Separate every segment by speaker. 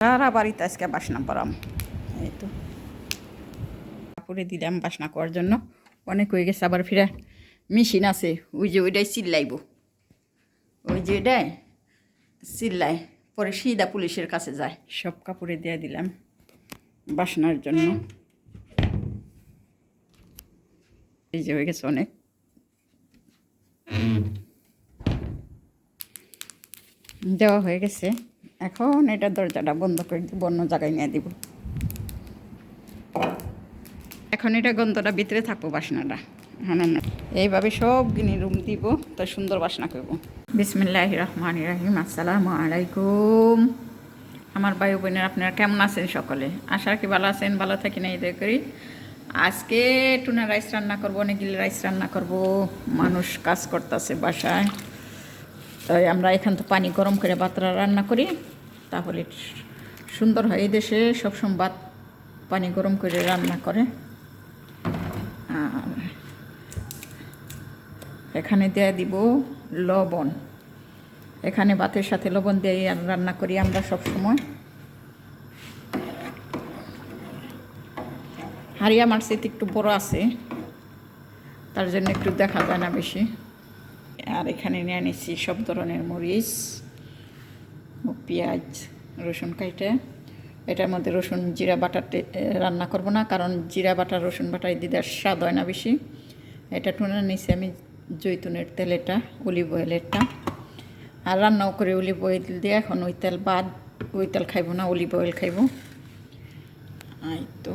Speaker 1: সারা বাড়িতে আজকে বাসনা পরাম এই তো। কাপড়ে দিলাম বাসনা করার জন্য। অনেক হয়ে গেছে আবার ফিরে মেশিন আছে। ওই যে ওইটাই চিল্লাইব ওই যে ওইটাই চিল্লাই পরে সিধা পুলিশের কাছে যায়। সব কাপড়ে দিয়ে দিলাম বাসনার জন্য। এই যে হয়ে গেছে অনেক। দেওয়া হয়ে গেছে। এখন এটা দরজাটা বন্ধ করে দিব, অন্য জায়গায় নিয়ে দিব। এখন এটা গন্ধটা ভিতরে থাকব বাসনাটা। হ্যাঁ এইভাবে সব গিনি রুম দিব, তো সুন্দর বাসনা করব। বিসমিল্লাহ রহমান রাহিম, আসসালামু আলাইকুম। আমার ভাই বোনের আপনারা কেমন আছেন সকলে? আশা রাখি ভালো আছেন, ভালো থাকি না এদের করি। আজকে টুনা রাইস রান্না করব অনেকগুলি রাইস রান্না করব। মানুষ কাজ করতেছে বাসায়। আমরা এখান তো পানি গরম করে ভাতটা রান্না করি, তাহলে সুন্দর হয়। এই দেশে সবসময় ভাত পানি গরম করে রান্না করে। আর এখানে দেয়া দিব লবণ। এখানে ভাতের সাথে লবণ দিয়ে রান্না করি আমরা সব সময় হারিয়া মার্সিতে একটু বড় আছে, তার জন্য একটু দেখা যায় না বেশি। আর এখানে নিয়ে নিচ্ছি সব ধরনের মরিচ পেঁয়াজ, রসুন কাইটে। এটার মধ্যে রসুন, জিরা বাটাতে রান্না করব না, কারণ জিরা, বাটা, রসুন, বাটায় দিদার স্বাদ হয় না বেশি। এটা টুনে নিছি আমি জৈতুনের তেল এটা অলিভ অয়েলেরটা। আর রান্নাও করে অলিভ অয়েল দিয়ে, এখন ওই তেল বাদ, ওই তেল খাইব না, অলিভ অয়েল খাইব। তো।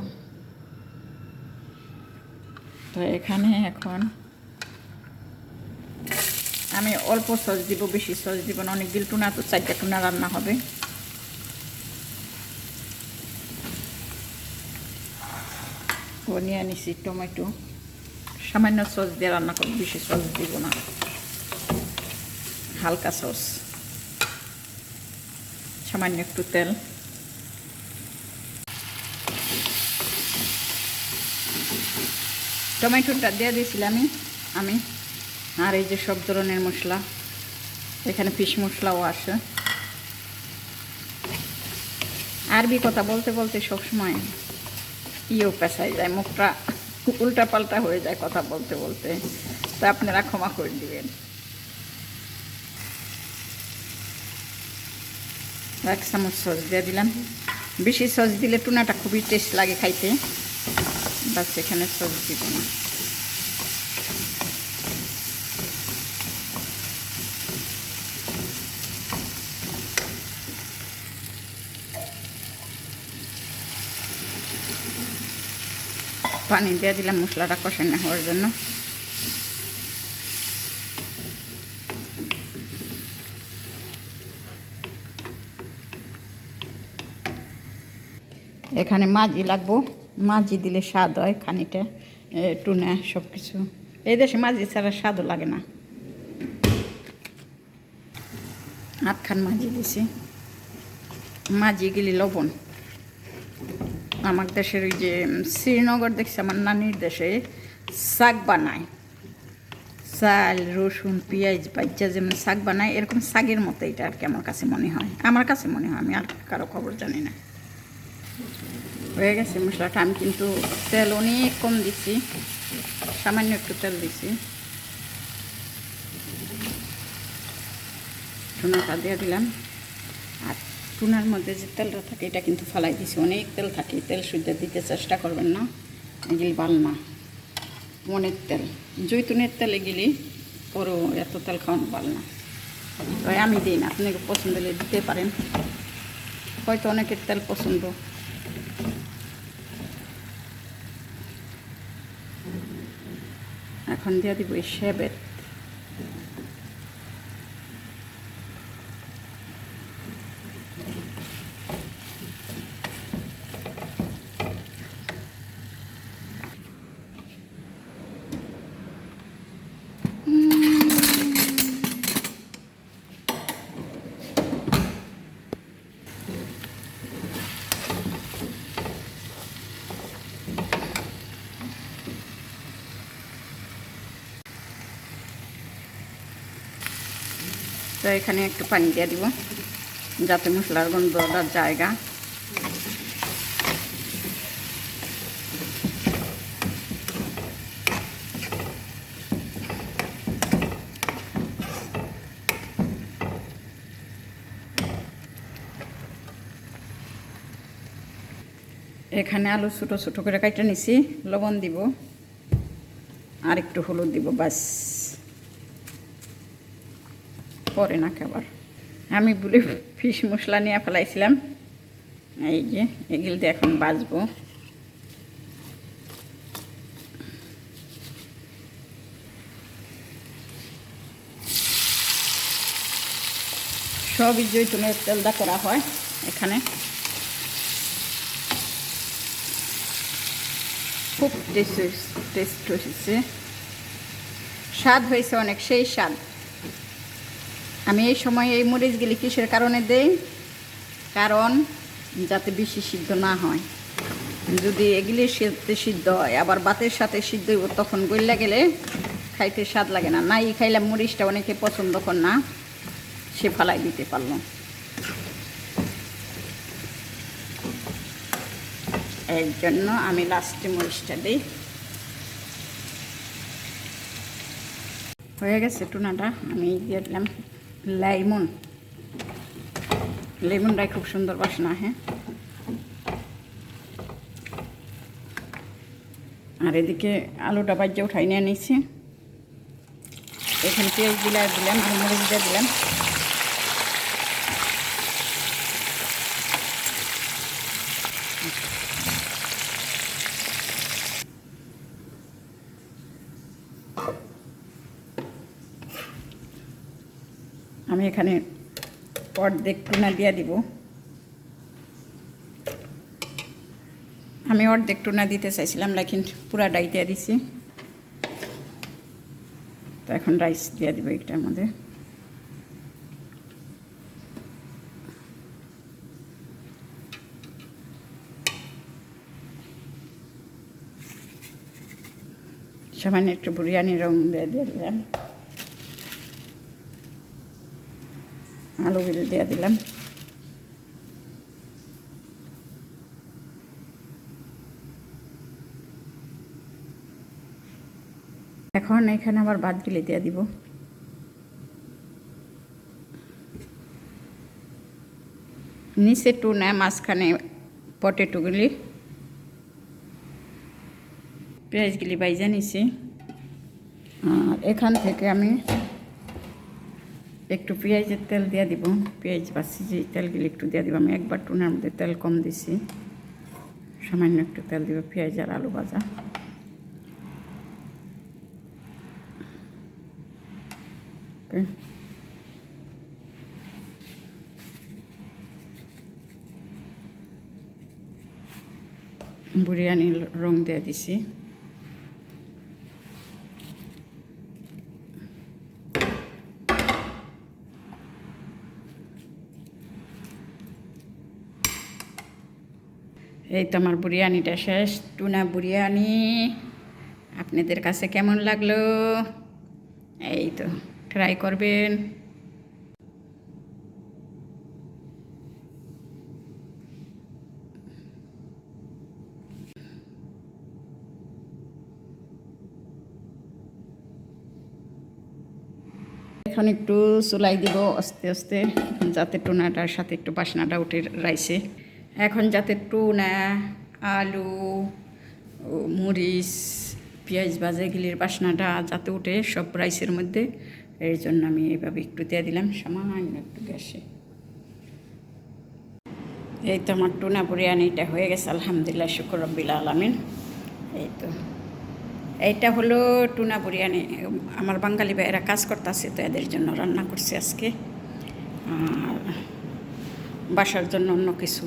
Speaker 1: তো এখানে এখন আমি অল্প সস দিব, বেশি সস দিব না, অনেক দিল টুনা, তো চারটা টুনা রান্না হবে। নিয়ে নিছি, টমেটো। সামান্য সস দিয়ে রান্না করব, বেশি সস দিব না। হালকা সস। সামান্য একটু তেল। টমেটোটা দিয়ে দিয়েছিলাম আমি আর এই যে সব ধরনের মশলা, এখানে ফিশ মশলাও আছে। আরবি কথা বলতে বলতে সবসময় ইয়েও পেশায় যায়, মুখটা উল্টা পাল্টা হয়ে যায় কথা বলতে বলতে। তা আপনারা ক্ষমা করে দিবেন। এক চামচ সস দিয়ে দিলাম। বেশি সস দিলে টুনাটা খুবই টেস্ট লাগে খাইতে। বাস এখানে সস দিব না। পানি দিয়ে দিলাম, মশলাটা কষানো হওয়ার জন্য। এখানে মাঝি লাগবো। মাঝি দিলে স্বাদ হয় খানিটা টুনে সব কিছু এই দেশে মাঝি ছাড়া স্বাদও লাগে না। আটখান মাঝি দিছি। মাঝি গেলি লবণ। আমার দেশের ওই যে শ্রীনগর দেখছি আমার নানির দেশে, শাক বানায়। চাল, রসুন, পেঁয়াজ বাচ্চা যেমন শাক বানায়, এরকম শাকের মতো এটা আর কি আমার কাছে মনে হয়। আমার কাছে মনে হয়, আমি আর কারও খবর জানি না। হয়ে গেছে মশলাটা, আমি কিন্তু তেল অনেক কম দিচ্ছি সামান্য একটু তেল দিচ্ছি টুনাটা দিয়ে দিলাম, আর টুনার মধ্যে যে তেলটা থাকে, এটা কিন্তু ফালাই দিছি। অনেক তেল থাকে, তেল সুদ্ধ দিতে চেষ্টা করবেন না। এগুলি বাল না অনেক তেল, জৈতুনের তেল এগুলি পরও এত তেল খাওয়ানো বাল না। তাই আমি দিই না, আপনাকে পছন্দ হলে দিতে পারেন। হয়তো অনেকের তেল পছন্দ। এখন দিয়ে দিব এই শেবের তো এখানে একটু পানি দিয়ে দিব, যাতে মশলার গন্ধটা জায়গা। এখানে আলু ছোটো ছোটো করে কাটা নিছি, লবণ দিব, আর একটু হলুদ দিব বাস পরে না খাবার আমি বলে ফিশ মশলা নিয়ে ফেলাইছিলাম। এই যে, এগুলো দিয়ে এখন বাজবো। সবই জৈতুনের তেলদা করা হয় এখানে। খুব টেস্ট টেস্ট হয়েছে। স্বাদ হয়েছে অনেক, সেই স্বাদ। আমি এই সময় এই মরিচগুলি কিসের কারণে দেই? কারণ যাতে বেশি সিদ্ধ না হয়। যদি এগুলি সাথে সিদ্ধ হয়, আবার বাতের সাথে সিদ্ধ হইব, তখন গইলা গেলে খাইতে স্বাদ লাগে না। নাই খাইলে মরিচটা অনেকে পছন্দ কর না, সে ফালাই দিতে পারল। এর জন্য আমি লাস্টে মরিচটা দিই। হয়ে গেছে টুনাটা, আমি দিয়ে দিলাম। লেমন। লেমনটাই খুব সুন্দর বাসনা হ্যাঁ? আর এদিকে আলুটা বাজ্যে উঠাই নিয়ে নিয়েছি এখানে পেঁয়াজ দিলে দিলাম, আর মরিচ দিয়ে দিলাম। আমি এখানে অর্ধেক টুনা দিয়ে দিব। আমি অর্ধেক টুনা দিতে চাইছিলাম, লেকিন পুরা ডাই দিয়ে দিছি। তো এখন রাইস দিয়ে দিব এটার মধ্যে। সামান্য একটু বিরিয়ানি রং দিয়ে দিলাম। আলুগুলো দিয়ে দিলাম। এখন এখানে আবার ভাতগুলি দিয়ে দিব। নিচে টুনা মাঝখানে পটেটোগুলি। পেঁয়াজগুলি বাইজা নিছি। আর এখান থেকে আমি একটু পেঁয়াজের তেল দিয়ে দিব। পেঁয়াজ বাসি যে তেলগুলি একটু দিয়ে দিব। আমি একবার টুনার মধ্যে তেল কম দিছি। সামান্য একটু তেল দিব, পেঁয়াজ আর আলু ভাজা। Okay. বিরিয়ানি রং দিয়ে দিছি। এই তো আমার বিরিয়ানিটা শেষ। টুনা বিরিয়ানি, আপনাদের কাছে কেমন লাগল? এই তো ট্রাই করবেন। এখন একটু চুলাই দিব আস্তে আস্তে, যাতে টুনাটার সাথে একটু বাসনাটা উঠে রাইসে এখন যাতে টুনা, আলু মরিচ, পেঁয়াজ ভাজা গিলির বাসনাটা যাতে উঠে সব রাইসের মধ্যে এই জন্য আমি এইভাবে একটু দিয়ে দিলাম, সামান্য একটু গ্যাসে। এই তো আমার টুনা বিরিয়ানিটা হয়ে গেছে, আলহামদুলিল্লাহ, শুক্র রব্বিল আলমিন। এই তো। এইটা হলো টুনা বিরিয়ানি, আমার বাঙালি ভাইয়েরা কাজ করতেছে তো এদের জন্য রান্না করছে আজকে। আর বাসার জন্য অন্য কিছু